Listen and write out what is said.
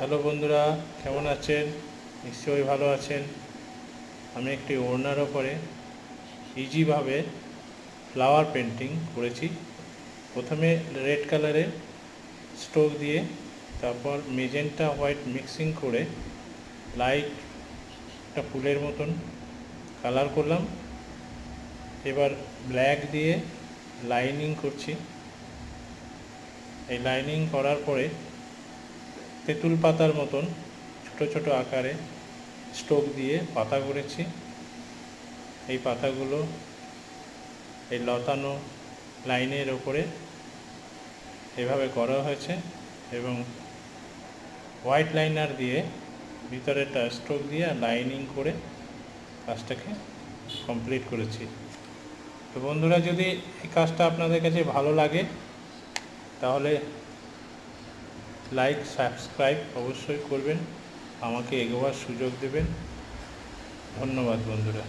Hello বন্ধুরা, কেমন আছেন? নিশ্চয়ই ভালো আছেন। আমি একটি ওড়নার ওপরে ইজিভাবে ফ্লাওয়ার পেন্টিং করেছি। প্রথমে রেড কালারের স্ট্রোক দিয়ে, তারপর মেজেন্টা হোয়াইট মিক্সিং করে লাইট একটা ফুলের মতন কালার করলাম। এবার ব্ল্যাক দিয়ে লাইনিং করছি। এই লাইনিং করার পরে তেঁতুল পাতার মতন ছোট ছোট আকারে স্টোক দিয়ে পাতা করেছি। এই পাতাগুলো এই লতানো লাইনের ওপরে এভাবে করা হয়েছে এবং হোয়াইট লাইনার দিয়ে ভিতরেটা স্ট্রোক দিয়ে লাইনিং করে কাজটাকে কমপ্লিট করেছি। তো বন্ধুরা, যদি এই কাজটা আপনাদের কাছে ভালো লাগে, তাহলে লাইক সাবস্ক্রাইব অবশ্যই করবেন। আমাকে এগোবার সুযোগ দেবেন। ধন্যবাদ বন্ধুরা।